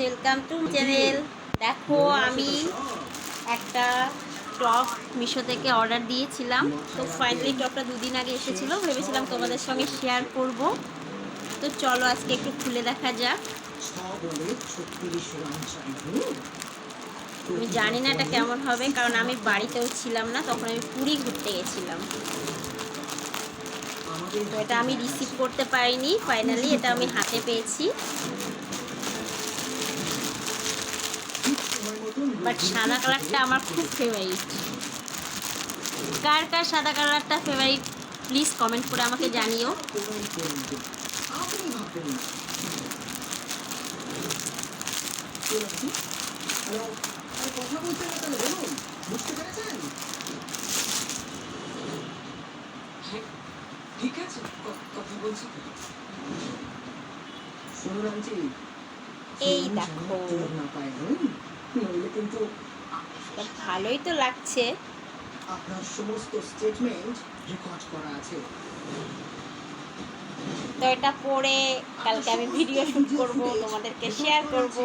Welcome to channel দেখো, আমি একটা টপ মিশো থেকে অর্ডার দিয়েছিলাম। তো ফাইনালি টপটা দুদিন আগে এসেছিল। ভেবেছিলাম তোমাদের সঙ্গে শেয়ার করব। তো চলো আজকে একটু খুলে দেখা যাক। আমি জানি না এটা কেমন হবে, কারণ আমি বাড়িতেও ছিলাম না, তখন আমি পুরী ঘুরতে গেছিলাম। এটা আমি রিসিভ করতে পারিনি ফাইনালি এটা আমি হাতে পেয়েছি। বাট সাদা কালারটা আমার খুব ফেভারিট কার কার সাদা কালারটা ফেভারিট প্লিজ কমেন্ট করে আমাকে জানিও ঠিক আছে কথা বলছি এই দেখো। না? নইলে কিন্তু ভালোই তো লাগছে। আপনার সমস্ত স্টেটমেন্ট রেকর্ড করা আছে। তো এটা পরে কালকে আমি ভিডিও শুট করব তোমাদেরকে শেয়ার করব।